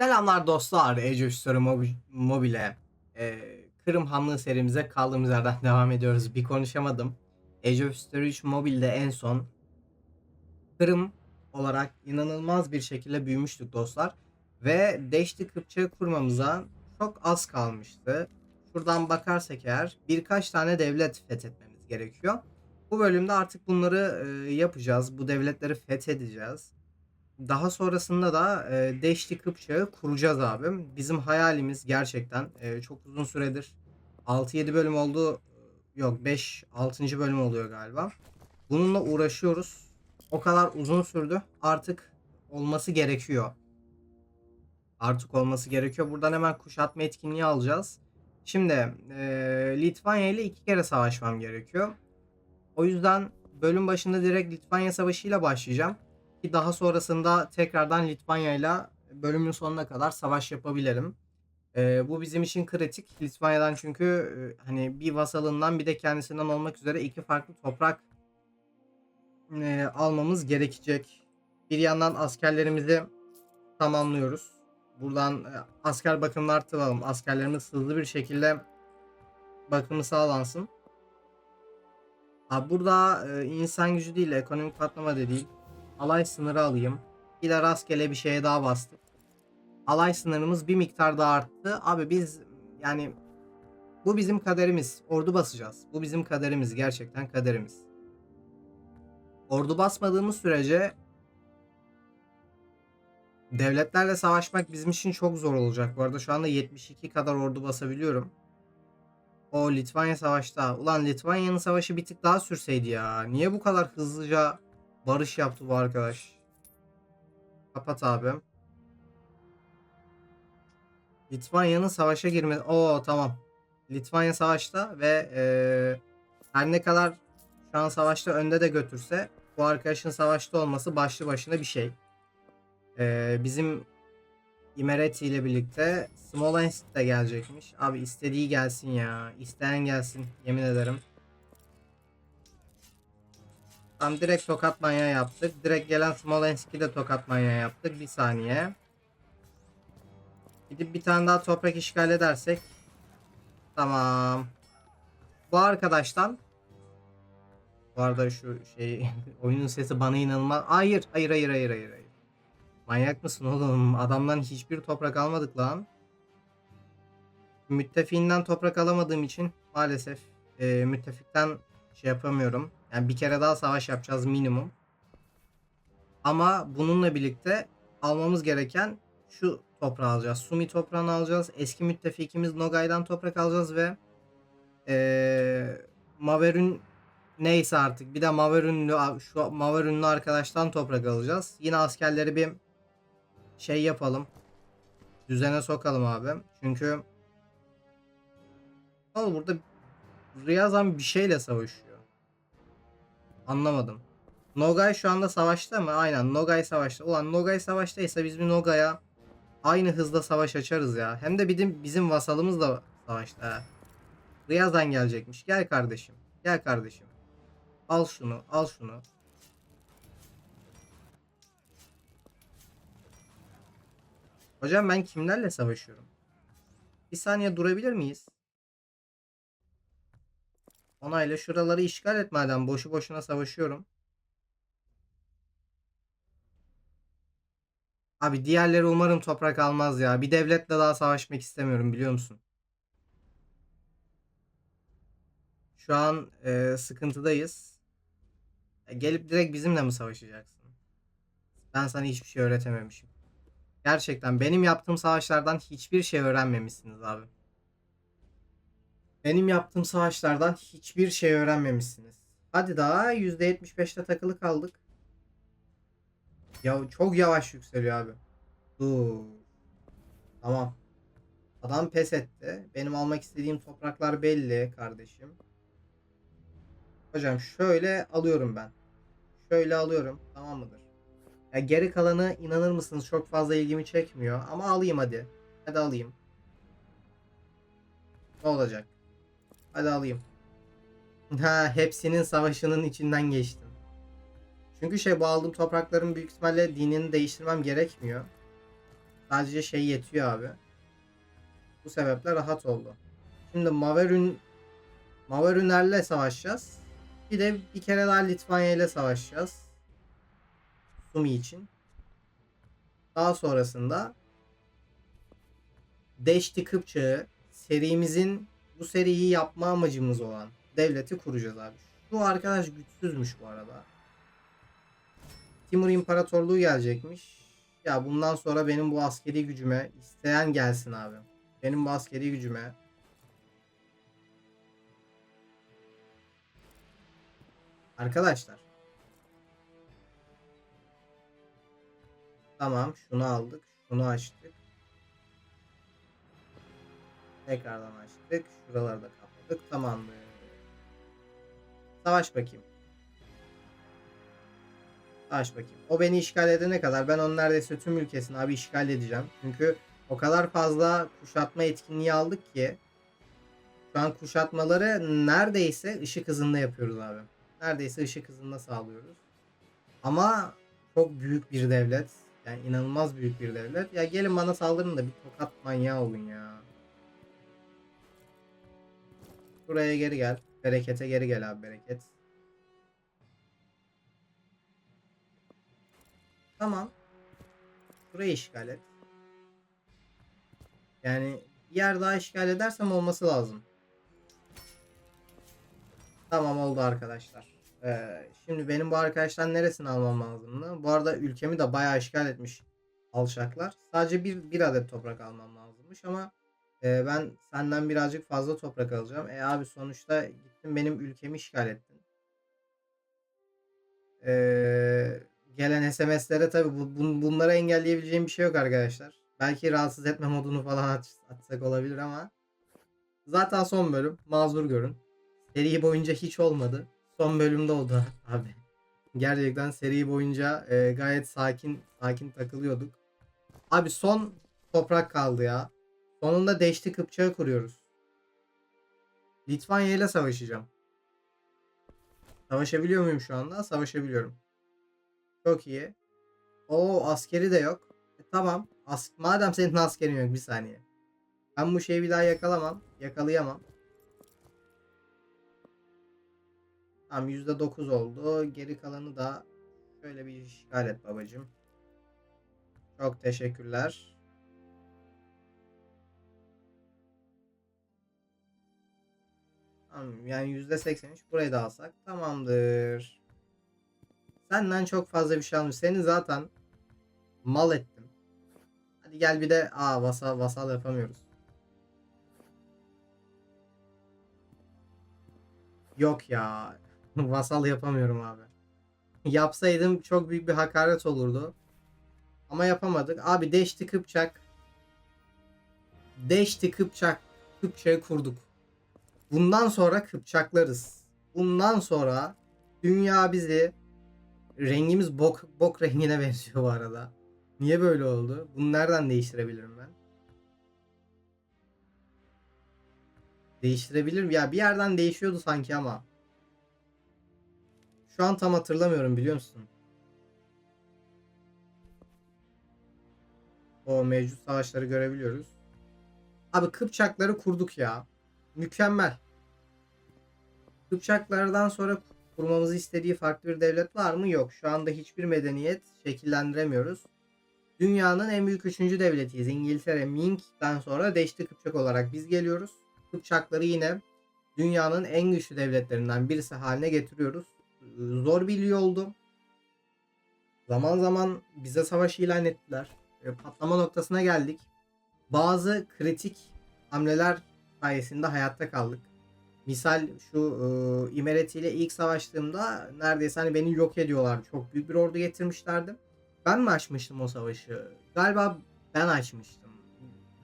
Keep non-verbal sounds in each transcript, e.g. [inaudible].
Selamlar dostlar. Age of Story Mobi- Mobile e, Kırım Hanlığı serimize kaldığımız yerden [laughs] devam ediyoruz. Bir konuşamadım. Age of Story 3 Mobile'de en son Kırım olarak inanılmaz bir şekilde büyümüştük dostlar. Ve Deşti Kıpçağı kurmamıza çok az kalmıştı. Şuradan bakarsak eğer birkaç tane devlet fethetmemiz gerekiyor. Bu bölümde artık bunları e, yapacağız. Bu devletleri fethedeceğiz. Daha sonrasında da e, Deşti Kıpçağı kuracağız abi. Bizim hayalimiz gerçekten e, çok uzun süredir 6-7 bölüm oldu. Yok 5-6. bölüm oluyor galiba. Bununla uğraşıyoruz. O kadar uzun sürdü. Artık olması gerekiyor. Artık olması gerekiyor. Buradan hemen kuşatma etkinliği alacağız. Şimdi e, Litvanya ile iki kere savaşmam gerekiyor. O yüzden bölüm başında direkt Litvanya Savaşı ile başlayacağım. Ki daha sonrasında tekrardan Litvanya ile bölümün sonuna kadar savaş yapabilirim. Ee, bu bizim için kritik. Litvanya'dan çünkü e, hani bir vasalından bir de kendisinden olmak üzere iki farklı toprak e, almamız gerekecek. Bir yandan askerlerimizi tamamlıyoruz. Buradan e, asker bakımını artıralım. Askerlerimiz hızlı bir şekilde bakımı sağlansın. Ha, burada e, insan gücü değil, ekonomik patlama da değil. Alay sınırı alayım. Bir de rastgele bir şeye daha bastım. Alay sınırımız bir miktar daha arttı. Abi biz yani bu bizim kaderimiz. Ordu basacağız. Bu bizim kaderimiz. Gerçekten kaderimiz. Ordu basmadığımız sürece devletlerle savaşmak bizim için çok zor olacak. Bu arada şu anda 72 kadar ordu basabiliyorum. O Litvanya savaşta. Ulan Litvanya'nın savaşı bir tık daha sürseydi ya. Niye bu kadar hızlıca barış yaptı bu arkadaş? Kapat abi. Litvanya'nın savaşa girme. Oo tamam. Litvanya savaşta ve eee, her ne kadar şu an savaşta önde de götürse bu arkadaşın savaşta olması başlı başına bir şey. Eee, bizim İmereti ile birlikte Smolensk de gelecekmiş. Abi istediği gelsin ya. İsteyen gelsin. Yemin ederim. Tam direkt tokat manya yaptık. Direkt gelen Smolensk'i de tokat manya yaptık. Bir saniye. Gidip bir tane daha toprak işgal edersek. Tamam. Bu arkadaştan bu arada şu şey [laughs] oyunun sesi bana inanılmaz. Hayır, hayır, hayır, hayır, hayır, hayır. Manyak mısın oğlum? Adamdan hiçbir toprak almadık lan. Müttefiğinden toprak alamadığım için maalesef e, müttefikten şey yapamıyorum. Yani bir kere daha savaş yapacağız minimum. Ama bununla birlikte almamız gereken şu toprağı alacağız. Sumi toprağını alacağız. Eski müttefikimiz Nogay'dan toprak alacağız ve eee Maverün neyse artık bir de Maverünlü şu Maverünlü arkadaştan toprak alacağız. Yine askerleri bir şey yapalım. Düzene sokalım abi. Çünkü Oğlum burada Riyazan bir şeyle savaşıyor. Anlamadım. Nogay şu anda savaşta mı? Aynen Nogay savaşta. Ulan Nogay savaştaysa biz bir Nogay'a aynı hızda savaş açarız ya. Hem de bizim, bizim vasalımız da savaşta. ha. Riyazan gelecekmiş. Gel kardeşim. Gel kardeşim. Al şunu. Al şunu. Hocam ben kimlerle savaşıyorum? Bir saniye durabilir miyiz? Onayla şuraları işgal et madem boşu boşuna savaşıyorum. Abi diğerleri umarım toprak almaz ya. Bir devletle daha savaşmak istemiyorum biliyor musun? Şu an e, sıkıntıdayız. E, gelip direkt bizimle mi savaşacaksın? Ben sana hiçbir şey öğretememişim. Gerçekten benim yaptığım savaşlardan hiçbir şey öğrenmemişsiniz abi. Benim yaptığım savaşlardan hiçbir şey öğrenmemişsiniz. Hadi daha %75'te takılı kaldık. Ya çok yavaş yükseliyor abi. Dur. Tamam. Adam pes etti. Benim almak istediğim topraklar belli kardeşim. Hocam şöyle alıyorum ben. Şöyle alıyorum. Tamam mıdır? Ya geri kalanı inanır mısınız çok fazla ilgimi çekmiyor. Ama alayım hadi. Hadi alayım. Ne olacak? Hadi alayım. Ha hepsinin savaşının içinden geçtim. Çünkü şey bu aldığım toprakların büyük ihtimalle dinini değiştirmem gerekmiyor. Sadece şey yetiyor abi. Bu sebeple rahat oldu. Şimdi Maverün Maverüner'le savaşacağız. Bir de bir kere daha Litvanya ile savaşacağız. Sumi için. Daha sonrasında Deşti Kıpçağı serimizin bu seriyi yapma amacımız olan devleti kuracağız abi. Şu arkadaş güçsüzmüş bu arada. Timur İmparatorluğu gelecekmiş. Ya bundan sonra benim bu askeri gücüme isteyen gelsin abi. Benim bu askeri gücüme Arkadaşlar. Tamam şunu aldık. Şunu açtık. Tekrardan açtık. Şuraları da kapadık. Tamamdır. Savaş bakayım. Savaş bakayım. O beni işgal edene kadar ben onun neredeyse tüm ülkesini abi işgal edeceğim. Çünkü o kadar fazla kuşatma etkinliği aldık ki şu an kuşatmaları neredeyse ışık hızında yapıyoruz abi. Neredeyse ışık hızında sağlıyoruz. Ama çok büyük bir devlet. Yani inanılmaz büyük bir devlet. Ya gelin bana saldırın da bir tokat manyağı olun ya. Buraya geri gel. Berekete geri gel abi bereket. Tamam. Burayı işgal et. Yani bir yer daha işgal edersem olması lazım. Tamam oldu arkadaşlar. Ee, şimdi benim bu arkadaşlar neresini almam lazımdı? Bu arada ülkemi de bayağı işgal etmiş alçaklar. Sadece bir, bir adet toprak almam lazımmış ama e, ben senden birazcık fazla toprak alacağım. E abi sonuçta gittin benim ülkemi işgal ettin. Ee, gelen SMS'lere tabi bu, bun- bunları engelleyebileceğim bir şey yok arkadaşlar. Belki rahatsız etme modunu falan aç- açsak olabilir ama zaten son bölüm mazur görün. Seri boyunca hiç olmadı. Son bölümde oldu [laughs] abi. Gerçekten seri boyunca e, gayet sakin sakin takılıyorduk. Abi son toprak kaldı ya. Sonunda Deşti Kıpçağı kuruyoruz. Litvanya ile savaşacağım. Savaşabiliyor muyum şu anda? Savaşabiliyorum. Çok iyi. O askeri de yok. E, tamam. As Madem senin askerin yok bir saniye. Ben bu şeyi bir daha yakalamam. Yakalayamam. Tamam %9 oldu. Geri kalanı da şöyle bir işgal et babacım. Çok teşekkürler. Yani %83 burayı da alsak tamamdır. Senden çok fazla bir şey almış. Seni zaten mal ettim. Hadi gel bir de aa vasal vasal yapamıyoruz. Yok ya. [laughs] Vasal yapamıyorum abi. Yapsaydım çok büyük bir hakaret olurdu. Ama yapamadık. Abi Deşti Kıpçak. Deşti Kıpçak. Kıpçak'ı kurduk. Bundan sonra Kıpçaklarız. Bundan sonra dünya bizi rengimiz bok bok rengine benziyor bu arada. Niye böyle oldu? Bunu nereden değiştirebilirim ben? Değiştirebilirim. Ya bir yerden değişiyordu sanki ama. Şu an tam hatırlamıyorum biliyor musun? O mevcut savaşları görebiliyoruz. Abi Kıpçakları kurduk ya. Mükemmel. Kıpçaklardan sonra kurmamızı istediği farklı bir devlet var mı? Yok. Şu anda hiçbir medeniyet şekillendiremiyoruz. Dünyanın en büyük üçüncü devletiyiz. İngiltere, Ming'den sonra Deşti Kıpçak olarak biz geliyoruz. Kıpçakları yine dünyanın en güçlü devletlerinden birisi haline getiriyoruz. Zor bir yoldu. Zaman zaman bize savaş ilan ettiler. Patlama noktasına geldik. Bazı kritik hamleler sayesinde hayatta kaldık. Misal şu e, İmereti ile ilk savaştığımda neredeyse hani beni yok ediyorlardı. Çok büyük bir ordu getirmişlerdi. Ben mi açmıştım o savaşı? Galiba ben açmıştım.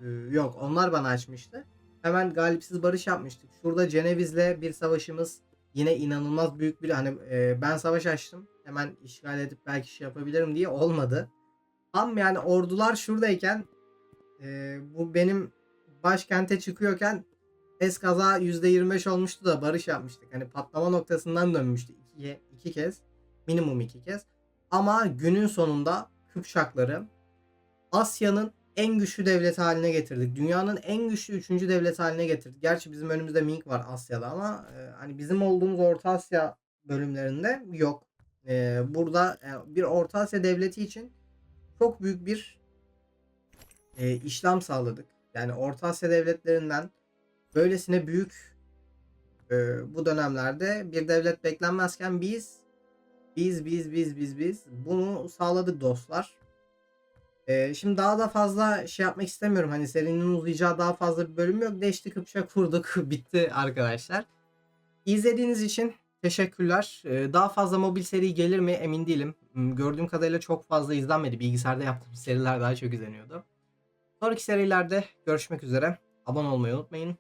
E, yok onlar bana açmıştı. Hemen galipsiz barış yapmıştık. Şurada Ceneviz'le bir savaşımız yine inanılmaz büyük bir hani e, ben savaş açtım. Hemen işgal edip belki şey yapabilirim diye olmadı. Tam yani ordular şuradayken e, bu benim başkente çıkıyorken eskaza %25 olmuştu da barış yapmıştık. Hani patlama noktasından dönmüştü iki, iki kez. Minimum iki kez. Ama günün sonunda Kıpçakları Asya'nın en güçlü devlet haline getirdik. Dünyanın en güçlü üçüncü devlet haline getirdik. Gerçi bizim önümüzde Ming var Asya'da ama e, hani bizim olduğumuz Orta Asya bölümlerinde yok. E, burada e, bir Orta Asya devleti için çok büyük bir e, işlem sağladık. Yani Orta Asya devletlerinden böylesine büyük e, bu dönemlerde bir devlet beklenmezken biz biz biz biz biz biz bunu sağladık dostlar. Ee, şimdi daha da fazla şey yapmak istemiyorum. Hani serinin uzayacağı daha fazla bir bölüm yok. Deşti kıpşak kurduk. [laughs] Bitti arkadaşlar. İzlediğiniz için teşekkürler. Ee, daha fazla mobil seri gelir mi emin değilim. Hmm, Gördüğüm kadarıyla çok fazla izlenmedi. Bilgisayarda yaptığım seriler daha çok izleniyordu. Sonraki serilerde görüşmek üzere. Abone olmayı unutmayın.